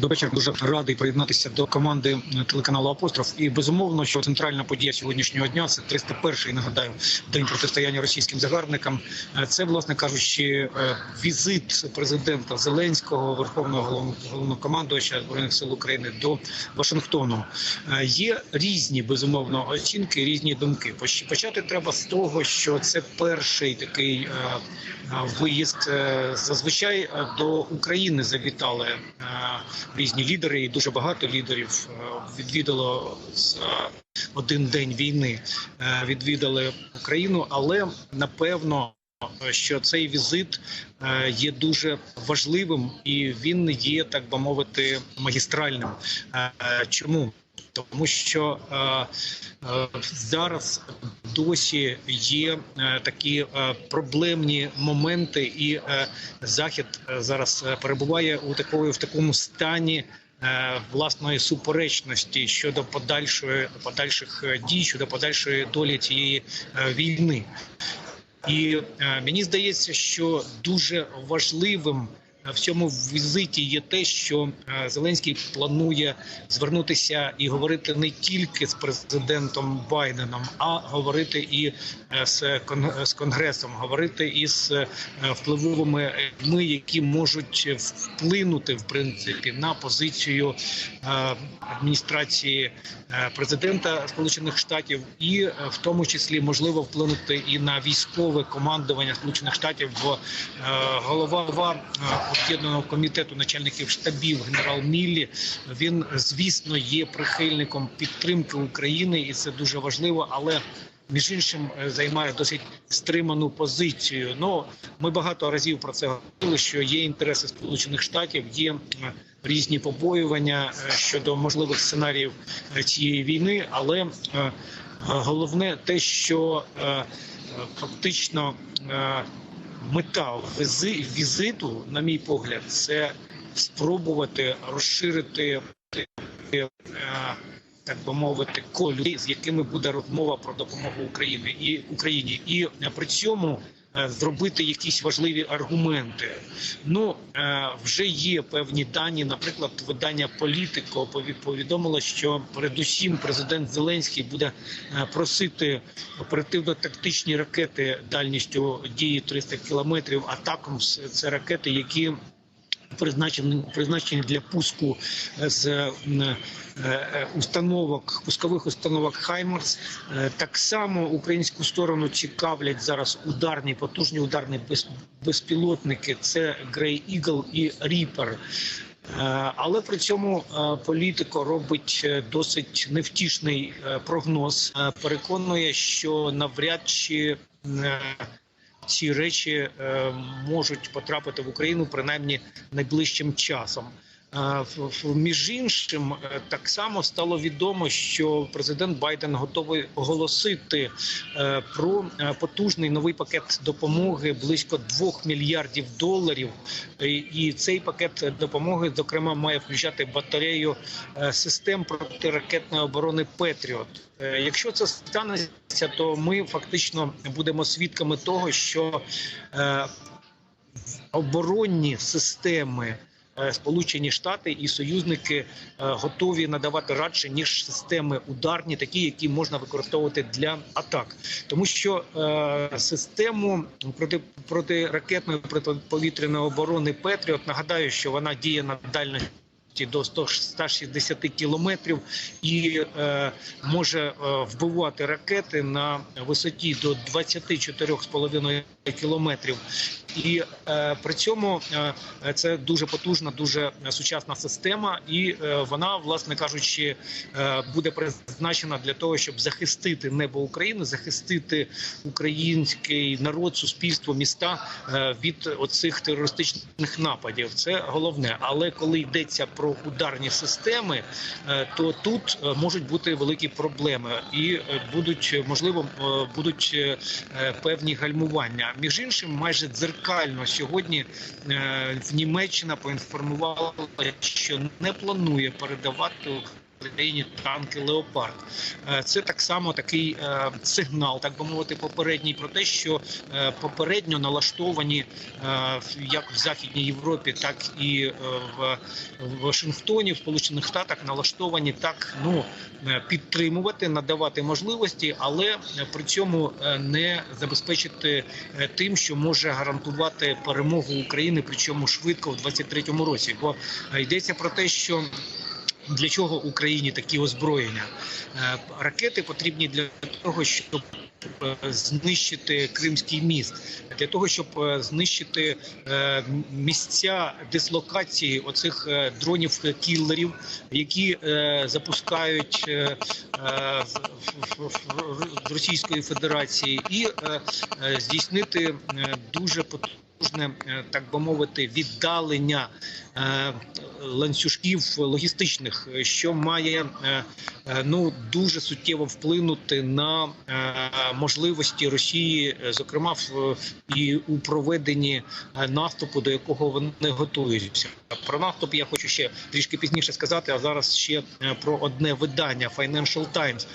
Добрий вечір. Дуже радий приєднатися до команди телеканалу Апостроф. І безумовно, що центральна подія сьогоднішнього дня це 301-й, нагадаю, день протистояння російським загарбникам. Е, Це, власне кажучи, е, візит президента Зеленського, верховного головнокомандувача збройних сил України до Вашингтону. Е, Є різні безумовно оцінки, різні думки. Почати треба з того, що це перший такий е, е, виїзд. Е, Зазвичай е, до України завітали е, різні лідери, і дуже багато лідерів е, відвідало з е, один день війни. е, Відвідали Україну, але напевно. Що цей візит є дуже важливим і він є, так би мовити, магістральним. Чому? Тому що е, е, зараз досі є е, такі е, проблемні моменти, і е, захід е, зараз е, перебуває у такої в такому стані. е, Власної суперечності щодо подальшої подальших дій щодо подальшої долі цієї війни, і мені здається, що дуже важливим в цьому візиті є те, що е, Зеленський планує звернутися і говорити не тільки з президентом Байденом, а говорити і е, з кон- з конгресом, говорити із е, впливовими людьми, які можуть вплинути в принципі на позицію адміністрації президента Сполучених Штатів, і в тому числі можливо вплинути і на військове командування Сполучених Штатів. Бо голова об'єднаного комітету начальників штабів генерал Міллі він звісно є прихильником підтримки України, і це дуже важливо, але між іншим е, займає досить стриману позицію. Ну ми багато разів про це говорили, що є інтереси Сполучених Штатів, є е, різні побоювання е, щодо можливих сценаріїв цієї війни, але головне те, що фактично мета візи- візиту, на мій погляд, це спробувати розширити е, так би мовити, колі, з якими буде розмова про допомогу Україні і Україні, і при цьому зробити якісь важливі аргументи. Ну е, вже є певні дані. Наприклад, видання Політико пові- повідомило, що передусім президент Зеленський буде е, просити оперативно-тактичні ракети дальністю дії 300 кілометрів. Атакамс – це ракети, які призначені призначені для пуску з е, е, установок пускових установок Хаймерс. Е, Так само українську сторону цікавлять зараз ударні потужні ударні без- безпілотники. Це Грей Ігл і Ріпер. Е, Але при цьому е, політико робить е, досить невтішний е, прогноз. Е, Переконує, що навряд чи е, ці речі е, можуть потрапити в Україну принаймні найближчим часом. Між іншим, е, так само стало відомо, що президент Байден готовий оголосити е, про е, потужний новий пакет допомоги близько 2 мільярдів доларів. І цей пакет допомоги, зокрема, має включати батарею систем протиракетної оборони Петріот. Якщо це станеться, то ми фактично будемо свідками того, що оборонні системи. Е, Сполучені Штати і союзники е, готові надавати радше ніж системи ударні, такі, які можна використовувати для атак, тому що е, систему проти протиракетної протиповітряної оборони Петріот нагадаю, що вона діє на дальності до 100 160 кілометрів і е, може вбивати ракети на висоті до 24,5 кілометрів. І е, при цьому е, це дуже потужна, дуже сучасна система, і е, вона, власне кажучи, е, буде призначена для того, щоб захистити небо України, захистити український народ, суспільство, міста е, від оцих терористичних нападів. Це головне. Але коли йдеться про ударні системи, е, то тут е, можуть бути великі проблеми, і е, будуть можливо е, будуть певні гальмування. Між іншим, майже дзеркально сьогодні е, Німеччина поінформувала, що не планує передавати Україні танки Леопард. Е, Це так само такий е, сигнал, так би мовити, попередній про те, що е, попередньо налаштовані як в Західній Європі, так і в, Вашингтоні, в Сполучених Штатах налаштовані так ну підтримувати, надавати можливості, але при цьому не забезпечити тим, що може гарантувати перемогу України, причому швидко в 23-му році. Бо йдеться про те, що для чого Україні такі озброєння? Е, Ракети потрібні для того, щоб е, знищити Кримський міст, для того, щоб е, знищити місця дислокації оцих е, дронів-кіллерів, які запускають з- Російської Федерації, і здійснити дуже потужне, так би мовити, віддалення ланцюжків логістичних, е, що має е, е, ну дуже суттєво вплинути на е, можливості Росії, е, зокрема в і у проведенні е, наступу, до якого вони готуються. Про наступ я хочу ще трішки пізніше сказати. А зараз ще е, про одне видання Financial Times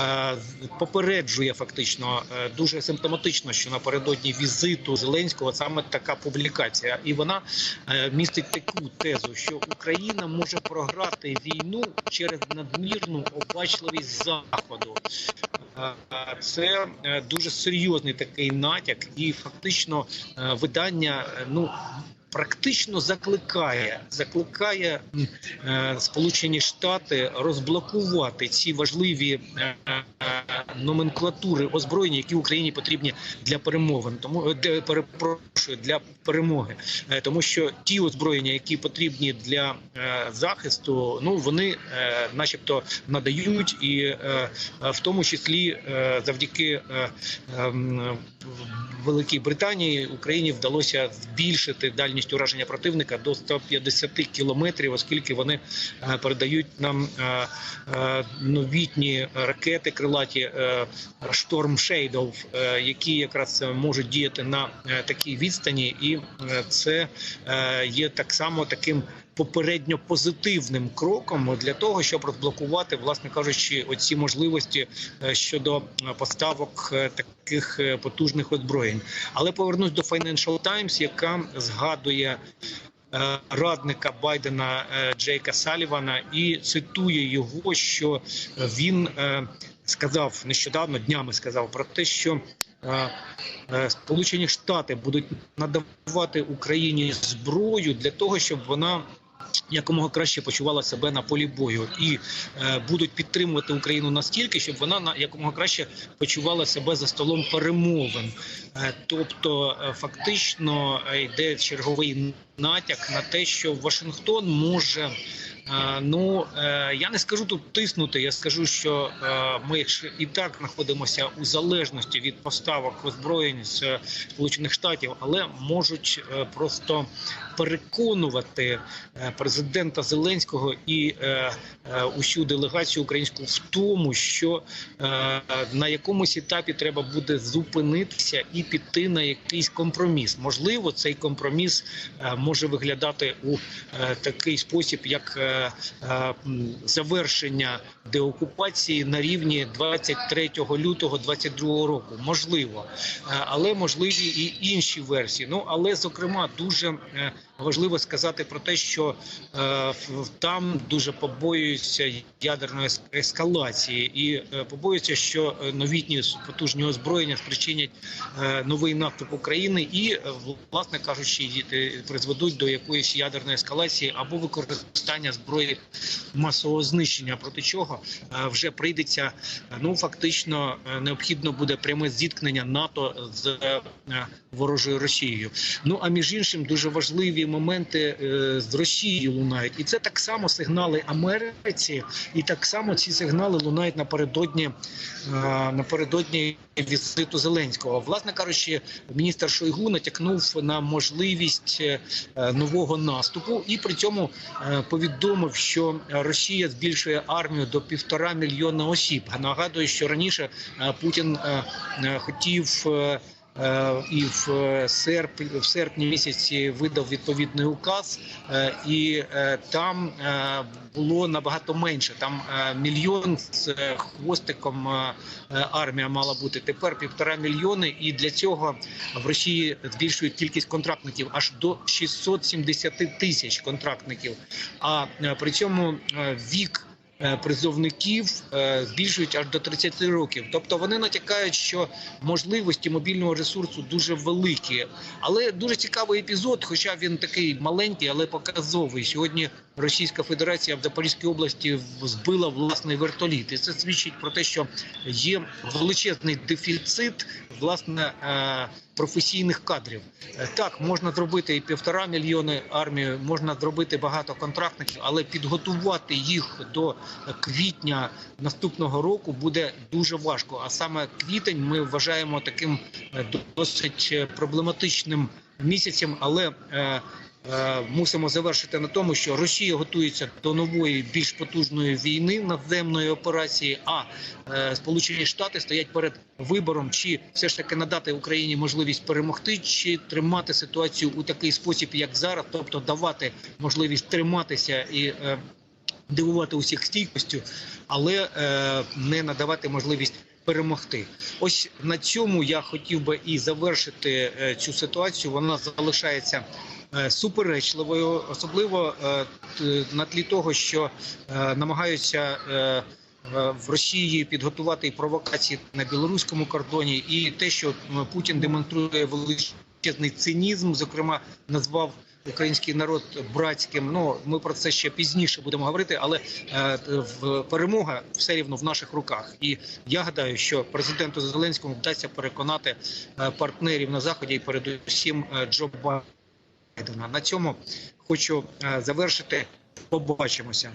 е, попереджує фактично е, дуже симптоматично, що напередодні візиту Зеленського саме така публікація, і вона е, містить таку тезу, що Україна може програти війну через надмірну обачливість заходу. Е, Це е, дуже серйозний такий натяк, і фактично е, видання е, ну. Практично закликає, закликає е, Сполучені Штати розблокувати ці важливі е, е, номенклатури озброєння, які Україні потрібні для перемовин, тому е, де перепрошую для перемоги, Е, тому що ті озброєння, які потрібні для е, захисту, ну вони, начебто, надають, і в тому числі завдяки ем, Великій Британії Україні вдалося збільшити дальність ураження противника до 150 кілометрів, оскільки вони передають нам новітні ракети крилаті Шторм Shadow, е, які якраз можуть діяти на е, такій відстані, і е, це е, є так само таким. Попередньо позитивним кроком для того, щоб розблокувати, власне кажучи, оці можливості е, щодо е, поставок е, таких е, потужних озброєнь. Але повернусь до Financial Times, яка згадує е, радника Байдена е, Джейка Салівана і цитує його, що він е, сказав нещодавно днями сказав про те, що е, е, Сполучені Штати будуть надавати Україні зброю для того, щоб вона якомога краще почувала себе на полі бою і е, будуть підтримувати Україну настільки, щоб вона на якомога краще почувала себе за столом перемовин. Е, тобто, е, фактично е, йде черговий натяк на те, що Вашингтон може. Ну е, я не скажу тут тиснути. Я скажу, що е, ми і так знаходимося у залежності від поставок озброєнь з Сполучених Штатів, але можуть е, просто переконувати президента Зеленського і усю делегацію українську в тому, що на якомусь етапі треба буде зупинитися і піти на якийсь компроміс. Можливо, цей компроміс може виглядати у такий спосіб, як завершення деокупації на рівні 23 лютого 22 року. Можливо, Е, але можливі і інші версії. Ну але зокрема дуже е, важливо сказати про те, що е, там дуже побоюються ядерної ескалації, і е, побоюються, що е, новітні потужні озброєння спричинять е, новий наступ України і, е, власне кажучи, призведуть до якоїсь ядерної ескалації або використання зброї масового знищення, проти чого е, вже прийдеться е, ну фактично необхідно буде пряме зіткнення НАТО з е, ворожою Росією. Ну а між іншим дуже важливі моменти е, з Росією лунають, і це так само сигнали Америці, і так само ці сигнали лунають напередодні е, напередодні візиту Зеленського. Власне кажучи, міністр Шойгу натякнув на можливість е, нового наступу, і при цьому повідомив, що Росія збільшує армію до півтора мільйона осіб. Нагадую, що раніше Путін хотів. Е, і в е, серпні, в серпні місяці видав відповідний указ, е, і там було набагато менше. Там мільйон з хвостиком армія мала бути. Тепер півтора мільйони, і для цього в Росії збільшують кількість контрактників аж до 670 тисяч контрактників. А при цьому вік призовників е, збільшують аж до 30 років. Тобто вони натякають, що можливості мобільного ресурсу дуже великі. Але дуже цікавий епізод, хоча він такий маленький, але показовий. Сьогодні Російська Федерація в Запорізькій області збила власний вертоліт, і це свідчить про те, що є величезний дефіцит власне е, професійних кадрів. Е, Так, можна зробити і півтора мільйони армію, можна зробити багато контрактників, але підготувати їх до квітня наступного року буде дуже важко. А саме квітень ми вважаємо таким е, досить проблематичним місяцем, але мусимо завершити на тому, що Росія готується до нової більш потужної війни надземної операції. А е, Сполучені Штати стоять перед вибором, чи все ж таки надати Україні можливість перемогти, чи тримати ситуацію у такий спосіб, як зараз, тобто давати можливість триматися і. е, Дивувати усіх стійкостю, але е, не надавати можливість перемогти. Ось на цьому я хотів би і завершити е, цю ситуацію. Вона залишається е, суперечливою, особливо е, на тлі того, що е, намагаються. Е, е, в Росії підготувати провокації на білоруському кордоні, і те, що Путін демонструє величезний цинізм, зокрема назвав український народ братським. Ну ми про це ще пізніше будемо говорити, але е, перемога все рівно в наших руках. І я гадаю, що президенту Зеленському вдасться переконати е, партнерів на заході і передусім е, Джо Байдена. На цьому хочу е, завершити. Побачимося.